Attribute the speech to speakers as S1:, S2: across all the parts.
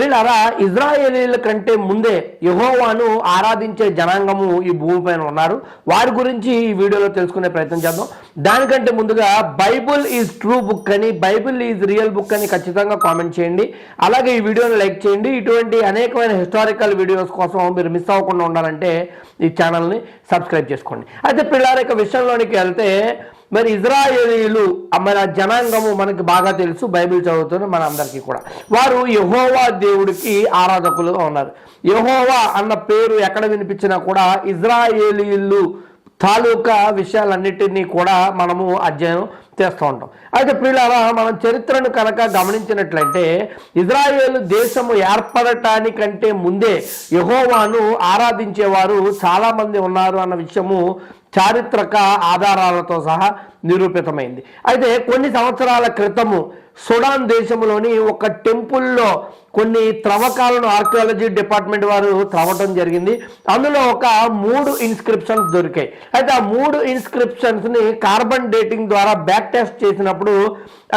S1: ప్రియులారా ఇజ్రాయేలీల కంటే ముందే యహోవాను ఆరాధించే జనాంగము ఈ భూమిపైన ఉన్నారు. వారి గురించి ఈ వీడియోలో తెలుసుకునే ప్రయత్నం చేద్దాం. దానికంటే ముందుగా బైబుల్ ఈజ్ ట్రూ బుక్ అని బైబుల్ ఈజ్ రియల్ బుక్ అని ఖచ్చితంగా కామెంట్ చేయండి. అలాగే ఈ వీడియోని లైక్ చేయండి. ఇటువంటి అనేకమైన హిస్టారికల్ వీడియోస్ కోసం మీరు మిస్ అవ్వకుండా ఉండాలంటే ఈ ఛానల్ని సబ్స్క్రైబ్ చేసుకోండి. అయితే పిల్లల యొక్క విషయంలోనికి వెళ్తే మరి ఇజ్రాయేలీలు మన జనాంగము మనకి బాగా తెలుసు బైబిల్ చదువుతున్న మన అందరికీ కూడా. వారు యహోవా దేవుడికి ఆరాధకులుగా ఉన్నారు. యహోవా అన్న పేరు ఎక్కడ వినిపించినా కూడా ఇజ్రాయేలీలు తాలూకా విషయాలన్నిటినీ కూడా మనము అధ్యయనం చేస్తూ ఉంటాం. అయితే ప్రియులారా మనం చరిత్రను కనుక గమనించినట్లయితే ఇజ్రాయేల్ దేశము ఏర్పడటానికంటే ముందే యహోవాను ఆరాధించేవారు చాలామంది ఉన్నారు అన్న విషయము చారిత్రక ఆధారాలతో సహా నిరూపితమైంది. అయితే కొన్ని సంవత్సరాల క్రితము సుడాన్ దేశంలోని ఒక టెంపుల్లో కొన్ని త్రవ్వకాలను ఆర్కియాలజీ డిపార్ట్మెంట్ వారు త్రవ్వటం జరిగింది. అందులో ఒక మూడు ఇన్స్క్రిప్షన్స్ దొరికాయి. అయితే ఆ మూడు ఇన్స్క్రిప్షన్స్ని కార్బన్ డేటింగ్ ద్వారా బ్యాక్ టెస్ట్ చేసినప్పుడు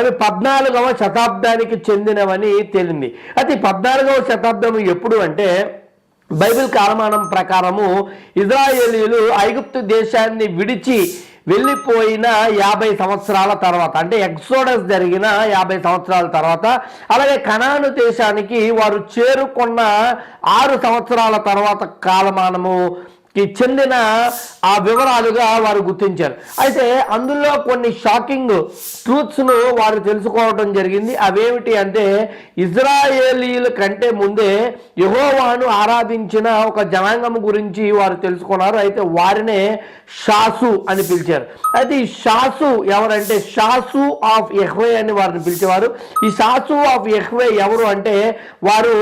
S1: అవి పద్నాలుగవ శతాబ్దానికి చెందినవని తేలింది. అయితే ఈ పద్నాలుగవ శతాబ్దం ఎప్పుడు అంటే బైబిల్ కాలమానం ప్రకారము ఇజ్రాయేలీలు ఐగుప్తు దేశాన్ని విడిచి వెళ్ళిపోయిన యాభై సంవత్సరాల తర్వాత అంటే ఎక్సోడస్ జరిగిన యాభై సంవత్సరాల తర్వాత అలాగే కనాను దేశానికి వారు చేరుకున్న ఆరు సంవత్సరాల తర్వాత కాలమానము కి చెందిన ఆ వివరాలుగా వారు గుర్తించారు. అయితే అందులో కొన్ని షాకింగ్ ట్రూత్స్ను వారు తెలుసుకోవడం జరిగింది. అవేమిటి అంటే ఇజ్రాయేలీల కంటే ముందే యహోవాను ఆరాధించిన ఒక జనాంగం గురించి వారు తెలుసుకున్నారు. అయితే వారినే షాసు అని పిలిచారు. అయితే ఈ షాసు ఎవరంటే షాసు ఆఫ్ ఎహ్వే అని వారిని పిలిచేవారు. ఈ షాసు ఆఫ్ ఎహ్వే ఎవరు అంటే వారు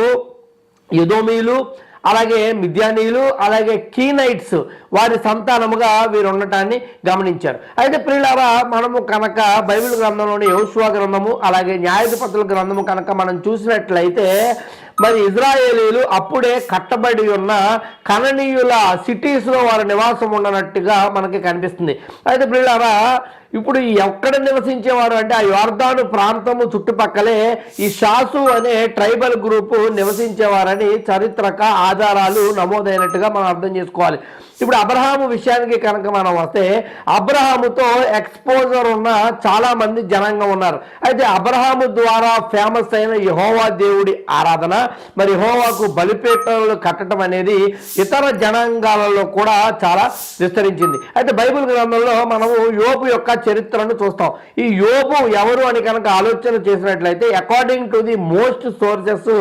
S1: యదోమీలు అలాగే మిద్యానీయులు అలాగే కీనైట్స్ వారి సంతానముగా వీరు ఉండటాన్ని గమనించారు. అయితే ప్రియులారా మనము కనుక బైబిల్ గ్రంథంలోని యోశువా గ్రంథము అలాగే న్యాయాధిపతుల గ్రంథము కనుక మనం చూసినట్లయితే మరి ఇజ్రాయేలీలు అప్పుడే కట్టబడి ఉన్న కననీయుల సిటీస్లో వారి నివాసం ఉండనట్టుగా మనకి కనిపిస్తుంది. అయితే పిల్లరా ఇప్పుడు ఎక్కడ నివసించేవారు అంటే ఆ యోర్దాను ప్రాంతము చుట్టుపక్కలే ఈ షాసు అనే ట్రైబల్ గ్రూపు నివసించేవారని చారిత్రక ఆధారాలు నమోదైనట్టుగా మనం అర్థం చేసుకోవాలి. ఇప్పుడు అబ్రహాము విషయానికి కనుక మనం వస్తే అబ్రహాముతో ఎక్స్పోజర్ ఉన్న చాలా మంది జనాంగం ఉన్నారు. అయితే అబ్రహాము ద్వారా ఫేమస్ అయిన యహోవా దేవుడి ఆరాధన మరి హోవాకు బలిపేటలు కట్టడం అనేది ఇతర జనాంగాలలో కూడా చాలా విస్తరించింది. అయితే బైబిల్ గ్రంథంలో మనము యోబు యొక్క చరిత్రను చూస్తాం. ఈ యోబు ఎవరు అని కనుక ఆలోచన చేసినట్లయితే according to the most sources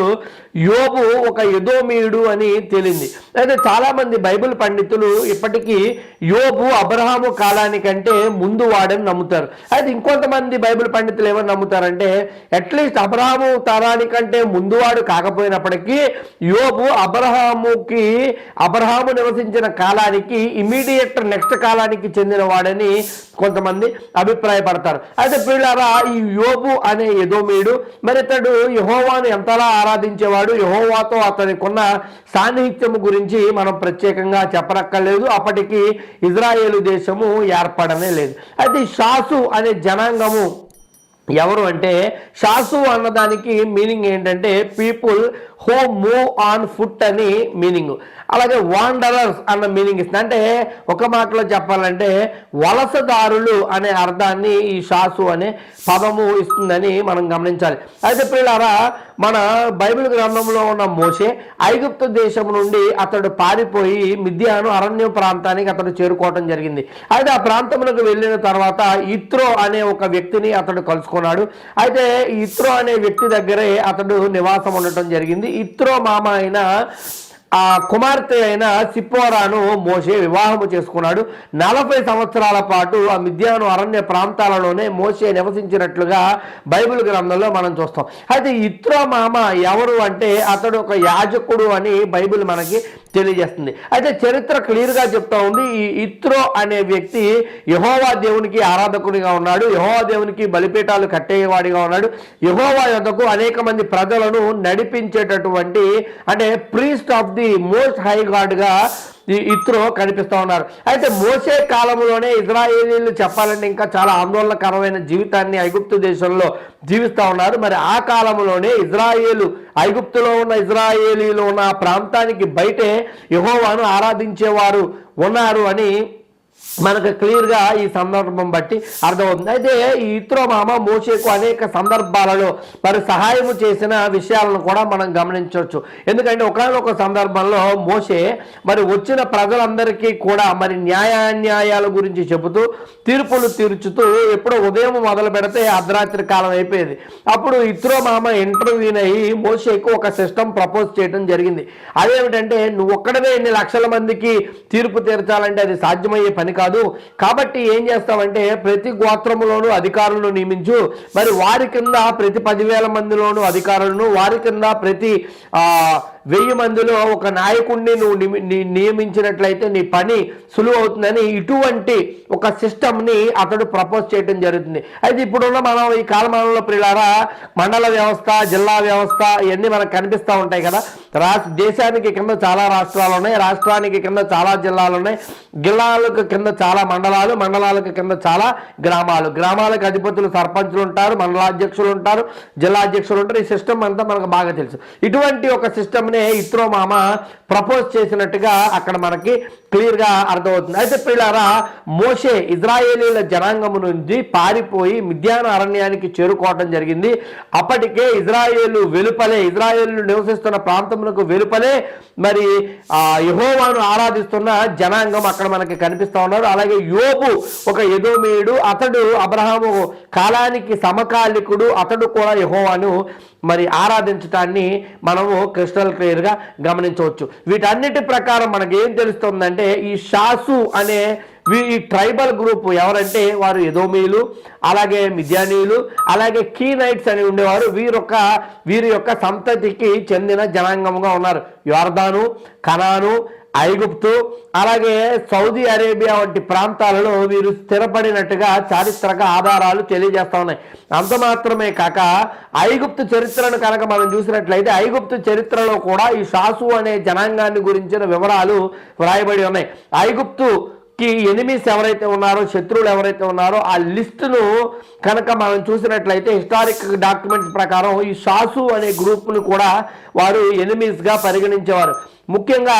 S1: యోబు ఒక యదోమీయుడు అని తేలింది. అయితే చాలా మంది బైబిల్ పండితులు ఇప్పటికీ యోబు అబ్రహాము కాలానికంటే ముందు వాడని నమ్ముతారు. అయితే ఇంకొంతమంది బైబిల్ పండితులు ఏమని నమ్ముతారంటే అట్లీస్ట్ అబ్రహాము తరానికంటే ముందు వాడు కాకపోయినప్పటికీ యోబు అబ్రహాముకి అబ్రహాము నివసించిన కాలానికి ఇమీడియట్ నెక్స్ట్ కాలానికి చెందిన వాడని కొంతమంది అభిప్రాయపడతారు. అయితే పిల్లారా ఈ యోబు అనే యదోమీయుడు మరి ఇతడు యహోవాను ఎంతలా ఆరాధించేవాడు? యహోవాతో అతనికున్న సాన్నిహిత్యము గురించి మనం ప్రత్యేకంగా చెప్పనక్కర్లేదు. అప్పటికి ఇజ్రాయేలు దేశము ఏర్పడనే లేదు. అయితే షాసు అనే జనాంగము ఎవరు అంటే షాసు అన్నదానికి మీనింగ్ ఏంటంటే people who move on foot అని మీనింగ్ అలాగే వాండరర్స్ అన్న మీనింగ్ ఇస్తుంది. అంటే ఒక మాటలో చెప్పాలంటే వలసదారులు అనే అర్థాన్ని ఈ షాసు అనే పదము ఇస్తుందని మనం గమనించాలి. అయితే పిల్లారా మన బైబిల్ గ్రంథంలో ఉన్న మోసే ఐగుప్తు దేశం నుండి అతడు పారిపోయి మిథ్యాను అరణ్య ప్రాంతానికి అతడు చేరుకోవటం జరిగింది. అయితే ఆ ప్రాంతంలోకి వెళ్ళిన తర్వాత ఇత్రో అనే ఒక వ్యక్తిని అతడు కలుసుకున్నాడు. అయితే ఇత్రో అనే వ్యక్తి దగ్గరే అతడు నివాసం ఉండటం జరిగింది. ఇత్రో మామ అయిన ఆ కుమార్తె అయిన సిప్పోరాను మోషే వివాహము చేసుకున్నాడు. నలభై సంవత్సరాల పాటు ఆ మిథ్యాను అరణ్య ప్రాంతాలలోనే మోషే నివసించినట్లుగా బైబిల్ గ్రంథంలో మనం చూస్తాం. అయితే ఇత్రో మామ ఎవరు అంటే అతడు ఒక యాజకుడు అని బైబిల్ మనకి తెలియజేస్తుంది. అయితే చరిత్ర క్లియర్గా చెప్తా ఉంది. ఈ ఇత్రో అనే వ్యక్తి యహోవా దేవునికి ఆరాధకుడిగా ఉన్నాడు. యహోవా దేవునికి బలిపీఠాలు కట్టేవాడిగా ఉన్నాడు. యహోవా యొద్దకు అనేక మంది ప్రజలను నడిపించేటటువంటి అంటే priest of the most high గాడ్గా ఇత్రో కనిపిస్తూ ఉన్నారు. అయితే మోసే కాలంలోనే ఇజ్రాయేలీలు చెప్పాలంటే ఇంకా చాలా ఆందోళనకరమైన జీవితాన్ని ఐగుప్తు దేశంలో జీవిస్తూ ఉన్నారు. మరి ఆ కాలంలోనే ఇజ్రాయేలు ఐగుప్తులో ఉన్న ఇజ్రాయేలీలు ఉన్న ప్రాంతానికి బయటే యహోవాను ఆరాధించేవారు ఉన్నారు అని మనకు క్లియర్గా ఈ సందర్భం బట్టి అర్థమవుతుంది. అయితే ఈ ఇత్రో మామ మోషేకు అనేక సందర్భాలలో మరి సహాయం చేసిన విషయాలను కూడా మనం గమనించవచ్చు. ఎందుకంటే ఒకనొక సందర్భంలో మోషే మరి వచ్చిన ప్రజలందరికీ కూడా మరి న్యాయాన్యాయాల గురించి చెబుతూ తీర్పులు తీర్చుతూ ఎప్పుడో ఉదయం మొదలు పెడితే అర్ధరాత్రి కాలం అయిపోయేది. అప్పుడు ఇత్రో మామ ఇంటర్వ్యూన్ అయ్యి మోషేకు ఒక సిస్టమ్ ప్రపోజ్ చేయడం జరిగింది. అదేమిటంటే నువ్వు ఒక్కడవే ఎన్ని లక్షల మందికి తీర్పు తీర్చాలంటే అది సాధ్యమయ్యే పని కాదు. కాబట్టి ఏం చేస్తామంటే ప్రతి గోత్రములోనూ అధికారులను నియమించు. మరి వారి కింద ప్రతి పదివేల మందిలోనూ అధికారులను వారి కింద ప్రతి ఆ వెయ్యి మందిలో ఒక నాయకుడిని నువ్వు ని- నియమించినట్లయితే నీ పని సులువు అవుతుందని ఇటువంటి ఒక సిస్టమ్ని అతడు ప్రపోజ్ చేయడం జరుగుతుంది. అయితే ఇప్పుడున్న మనం ఈ కాలమానంలో ప్రియులారా మండల వ్యవస్థ జిల్లా వ్యవస్థ ఇవన్నీ మనకు కనిపిస్తూ ఉంటాయి కదా. రాష్ట్ర దేశానికి కింద చాలా రాష్ట్రాలు ఉన్నాయి. రాష్ట్రానికి కింద చాలా జిల్లాలు ఉన్నాయి. జిల్లాలకు కింద చాలా మండలాలు మండలాలకు కింద చాలా గ్రామాలు. గ్రామాలకు అధిపతులు సర్పంచులు ఉంటారు మండలాధ్యక్షులు ఉంటారు జిల్లా అధ్యక్షులు ఉంటారు. ఈ సిస్టమ్ అంతా మనకు బాగా తెలుసు. ఇటువంటి ఒక సిస్టమ్నే మామ ప్రపోజ్ చేసినట్టుగా అక్కడ మనకి క్లియర్గా అర్థమవుతుంది. అయితే పిల్లరా మోషే ఇజ్రాయేలీల జనాంగము నుంచి పారిపోయి మిథ్యాన అరణ్యానికి చేరుకోవడం జరిగింది. అప్పటికే ఇజ్రాయేలు వెలుపలే ఇజ్రాయేలు నివసిస్తున్న ప్రాంతములకు వెలుపలే మరి ఆ యహోవాను ఆరాధిస్తున్న జనాంగం అక్కడ మనకి కనిపిస్తూ ఉన్నారు అలాగే యోబు ఒక యదోమీయుడు అతడు అబ్రహాము కాలానికి సమకాలికుడు అతడు కూడా యహోవాను మరి ఆరాధించటాన్ని మనము క్రిస్టల్ క్లియర్గా గమనించవచ్చు. వీటన్నిటి ప్రకారం మనకి ఏం తెలుస్తుందంటే ఈ షాసు అనే ఈ ట్రైబల్ గ్రూప్ ఎవరంటే వారు ఎదోమీలు అలాగే మిథ్యానీయులు అలాగే కీ నైట్స్ అని ఉండేవారు. వీరొక్క వీరి యొక్క సంతతికి చెందిన జనాంగముగా ఉన్నారు. యోర్దాను కనాను ఐగుప్తు అలాగే సౌదీ అరేబియా వంటి ప్రాంతాలలో వీరు స్థిరపడినట్టుగా చారిత్రక ఆధారాలు తెలియజేస్తా ఉన్నాయి. అంత మాత్రమే కాక ఐగుప్తు చరిత్రను కనుక మనం చూసినట్లయితే ఐగుప్తు చరిత్రలో కూడా ఈ షాసు అనే జనాంగాన్ని గురించిన వివరాలు వ్రాయబడి ఉన్నాయి. ఐగుప్తు కి ఎనిమిస్ ఎవరైతే ఉన్నారో శత్రువులు ఎవరైతే ఉన్నారో ఆ లిస్టును కనుక మనం చూసినట్లయితే హిస్టారిక్ డాక్యుమెంట్స్ ప్రకారం ఈ షాసు అనే గ్రూప్ను కూడా వారు ఎనిమిస్గా పరిగణించేవారు. ముఖ్యంగా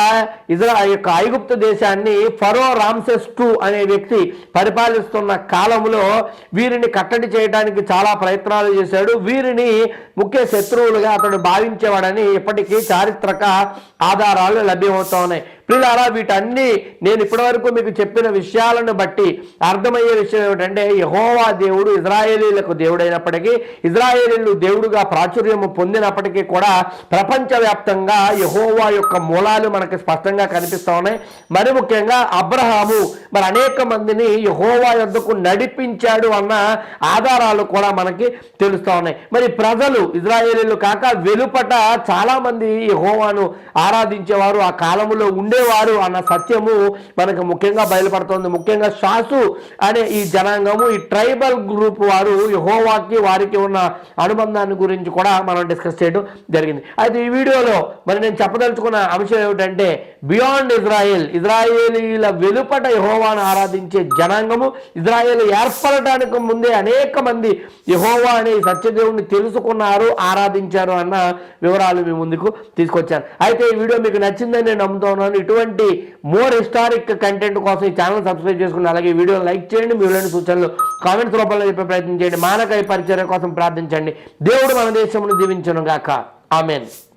S1: ఇజ్రా యొక్క ఐగుప్త దేశాన్ని ఫరో రామ్సెస్ టూ అనే వ్యక్తి పరిపాలిస్తున్న కాలంలో వీరిని కట్టడి చేయడానికి చాలా ప్రయత్నాలు చేశాడు. వీరిని ముఖ్య శత్రువులుగా అతడు భావించేవాడని ఇప్పటికీ చారిత్రక ఆధారాలు లభ్యమవుతా ఉన్నాయి ప్రియులారా వీటన్ని నేను ఇప్పటివరకు మీకు చెప్పిన విషయాలను బట్టి అర్థమయ్యే విషయం ఏమిటంటే యహోవా దేవుడు ఇజ్రాయేలీలకు దేవుడైనప్పటికీ ఇజ్రాయేలీలు దేవుడుగా ప్రాచుర్యము పొందినప్పటికీ కూడా ప్రపంచవ్యాప్తంగా యహోవా యొక్క మూలాలు మనకి స్పష్టంగా కనిపిస్తూ ఉన్నాయి. మరి ముఖ్యంగా అబ్రహాము మరి అనేక మందిని యహోవా యొద్దకు నడిపించాడు అన్న ఆధారాలు కూడా మనకి తెలుస్తూ ఉన్నాయి. మరి ప్రజలు ఇజ్రాయేలీలు కాక వెలుపట చాలామంది యహోవాను ఆరాధించేవారు ఆ కాలంలో ఉండేవారు అన్న సత్యము మనకు ముఖ్యంగా బయలుపడుతుంది. ముఖ్యంగా షాసు అనే ఈ జనాంగము ఈ ట్రైబల్ గ్రూప్ వారు యహోవాకి వారికి ఉన్న అనుబంధాన్ని గురించి కూడా మనం డిస్కస్ చేయడం జరిగింది. అయితే ఈ వీడియోలో మరి నేను చెప్పదలుచుకున్న అంశం ఏమిటంటే బియాండ్ ఇజ్రాయెల్ ఇజ్రాయేలీల వెలుపట యహోవాను ఆరాధించే జనాంగము ఇజ్రాయేల్ ఏర్పడటానికి ముందే అనేక మంది యహోవా అనే సత్యదేవుని తెలుసుకున్నారు ఆరాధించారు అన్న వివరాలు మీ ముందుకు తీసుకొచ్చాను. అయితే ఈ వీడియో మీకు నచ్చిందని నేను నమ్ముతున్నాను. ఇటువంటి మోర్ హిస్టారిక్ కంటెంట్ కోసం ఈ ఛానల్ సబ్స్క్రైబ్ చేసుకుని అలాగే వీడియో లైక్ చేయండి మీరు సూచనలు కామెంట్స్ రూపంలో చెప్పే ప్రయత్నం చేయండి. మానకాయ పరిచర్య కోసం ప్రార్థించండి. దేవుడు మన దేశమును దీవించను గాక ఆమెన్.